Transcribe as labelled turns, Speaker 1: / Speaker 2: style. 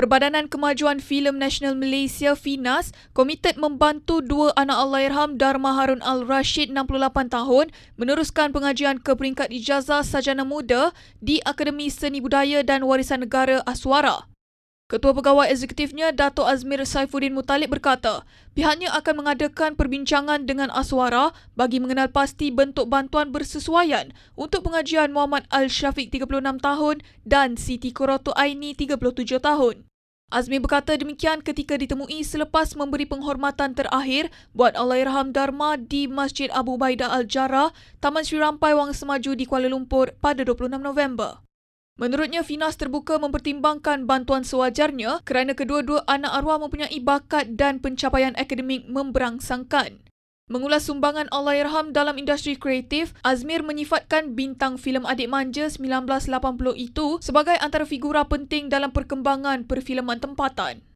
Speaker 1: Perbadanan Kemajuan Filem Nasional Malaysia FINAS komited membantu dua anak Allahyarham Dharma Harun Al-Rashid 68 tahun meneruskan pengajian ke peringkat ijazah sarjana muda di Akademi Seni Budaya dan Warisan Negara Aswara. Ketua Pegawai Eksekutifnya Dato' Azmir Saifuddin Mutalib berkata, pihaknya akan mengadakan perbincangan dengan Aswara bagi mengenal pasti bentuk bantuan bersesuaian untuk pengajian Muhammad Al-Syafiq 36 tahun dan Siti Kuroto Aini 37 tahun. Azmi berkata demikian ketika ditemui selepas memberi penghormatan terakhir buat Allahyarham Dharma di Masjid Abu Baidah Al-Jarrah, Taman Sri Rampai Wang Semaju di Kuala Lumpur pada 26 November. Menurutnya, Finas terbuka mempertimbangkan bantuan sewajarnya kerana kedua-dua anak arwah mempunyai bakat dan pencapaian akademik memberangsangkan. Mengulas sumbangan Allahyarham dalam industri kreatif, Azmir menyifatkan bintang filem Adik Manja 1980 itu sebagai antara figura penting dalam perkembangan perfilman tempatan.